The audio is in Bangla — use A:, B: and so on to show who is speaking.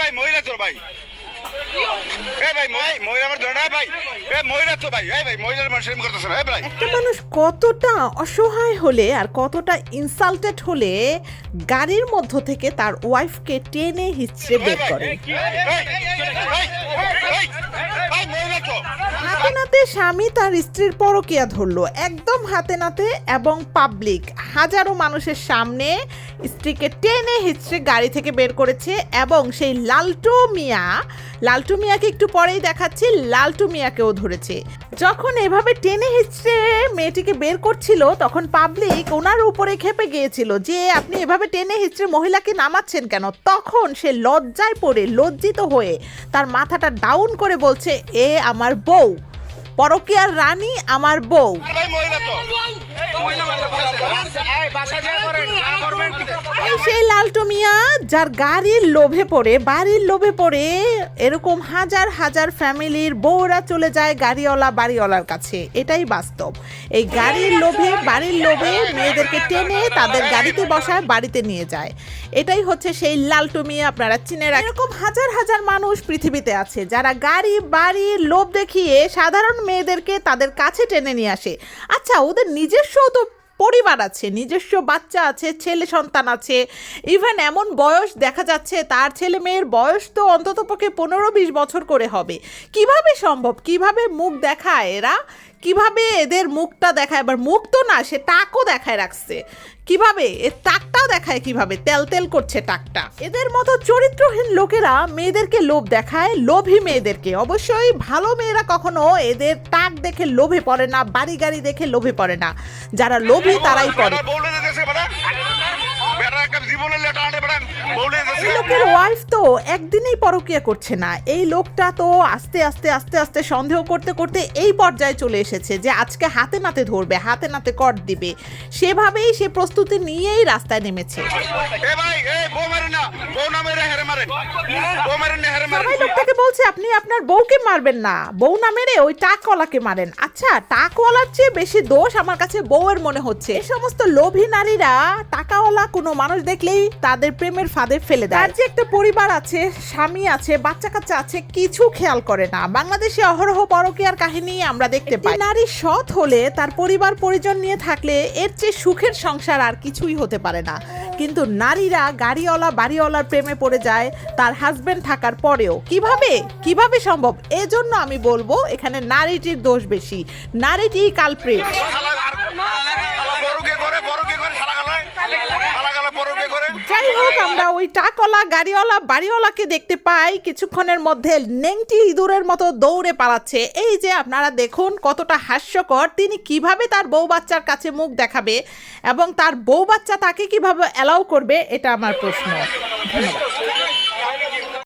A: ভাই মহিলা ভাই
B: একটা মানুষ কতটা অসহায় হলে আর কতটা ইনসাল্টেড হলে গাড়ির মধ্য থেকে তার ওয়াইফকে টেনে হিচড়ে বের করে স্বামী তার স্ত্রীর পরকিয়া ধরলো। একদম হাতে নাতে এবং পাবলিক হাজারো মানুষের সামনে স্ত্রীকে টেনে হিচড়ে গাড়ি থেকে বের করেছে এবং সেই লালটু মিয়া, লালটু মিয়াকে একটু পরেই দেখাচ্ছি, লালটু মিয়াকেও ধরেছে। যখন এভাবে টেনে হিচড়ে মেয়েটিকে বের করছিল, তখন পাবলিক ওনার উপরে খেপে গিয়েছিল যে, আপনি এভাবে টেনে হিচড়ে মহিলাকে নামাচ্ছেন কেন? তখন সে লজ্জায় পড়ে, লজ্জিত হয়ে তার মাথাটা ডাউন করে বলছে, এ আমার বউ। পরকিয়ার রানী আমার বউ। সেই লালটু মিয়া, যার গাড়ির লোভে পড়ে, বাড়ির লোভে পড়ে, এরকম হাজার হাজার ফ্যামিলির বউরা চলে যায় গাড়িওয়ালা, বাড়িওয়ালার কাছে। এটাই বাস্তব। এই গাড়ির লোভে, বাড়ির লোভে মেয়েদেরকে টেনে তাদের গাড়িতে বসায়, বাড়িতে নিয়ে যায়। এটাই হচ্ছে সেই লালটু মিয়া, আপনারা চিনে এরকম হাজার হাজার মানুষ পৃথিবীতে আছে, যারা গাড়ি বাড়ি লোভ দেখিয়ে সাধারণ মেয়েদেরকে তাদের কাছে টেনে নিয়ে আসে। আচ্ছা ওদের নিজস্ব তো পরিবার আছে, নিজস্ব বাচ্চা আছে, ছেলে সন্তান আছে। ইভেন এমন বয়স দেখা যাচ্ছে, তার ছেলে মেয়ের বয়স তো অন্তত পক্ষে পনেরো বিশ বছর করে হবে। কীভাবে সম্ভব? কীভাবে মুখ দেখায় এরা? কীভাবে এদের মুখটা দেখায়? এবার মুখ তো না, সে টাকও দেখায় রাখছে। কীভাবে? এর টাকটাও দেখায় কীভাবে? তেল তেল করছে টাকটা। এদের মতো চরিত্রহীন লোকেরা মেয়েদেরকে লোভ দেখায়, লোভী মেয়েদেরকে। অবশ্যই ভালো মেয়েরা কখনো এদের টাক দেখে লোভে পড়ে না বাড়ি গাড়ি দেখে লোভে পড়ে না। যারা লোভী, তারাই পড়ে এই লোকের ওয়াইফ তো একদিনেই পরকিয়া করছে না। এই লোকটা তো আস্তে আস্তে আস্তে আস্তে সন্দেহ করতে করতে এই পর্যায়ে চলে এসেছে যে আজকে হাতে নাতে ধরবে হাতে নাতে কর দিবে। সেভাবেই সে প্রস্তুতি নিয়েই রাস্তায় নেমেছে। সবাই বলছে আপনি আপনার বউকে মারবেন না। বউ না মেরে ওই টাকওয়ালাকে মারেন। আচ্ছা টাকওয়ালার চেয়ে বেশি দোষ আমার কাছে বউয়ের মনে হচ্ছে। এই সমস্ত লোভী নারীরা টাকাওয়ালা কোনো মানুষ দেখলেই তাদের প্রেমের ফাঁদে ফেলে দেয়। তার যে একটা পরিবার আছে স্বামী আছে বাচ্চা কাচ্চা আছে কিছু খেয়াল করে না। বাংলাদেশে অহরহ পরকীয়ার কাহিনী আমরা দেখতে পাই। নারী সৎ হলে তার পরিবার পরিজন নিয়ে থাকলে এর চেয়ে সুখের সংসার আর কিছুই হতে পারে না। কিন্তু নারীরা গাড়িওয়ালা, বাড়িওয়ালার প্রেমে পড়ে যায়, তার হাজব্যান্ড থাকার পরেও। কীভাবে? কীভাবে সম্ভব? এজন্য আমি বলব, এখানে নারীটির দোষ বেশি। নারীটি কালপ্রিট আমরা ওই টাকলা গাড়িওয়ালা, বাড়িওয়ালাকে দেখতে পাই, কিছুক্ষণের মধ্যে নেংটি ইঁদুরের মতো দৌড়ে পালাচ্ছে। এই যে আপনারা দেখুন কতটা হাস্যকর, তিনি কীভাবে তার বউ বাচ্চার কাছে মুখ দেখাবে এবং তার বউ বাচ্চা তাকে কীভাবে অ্যালাউ করবে, এটা আমার প্রশ্ন। ধন্যবাদ।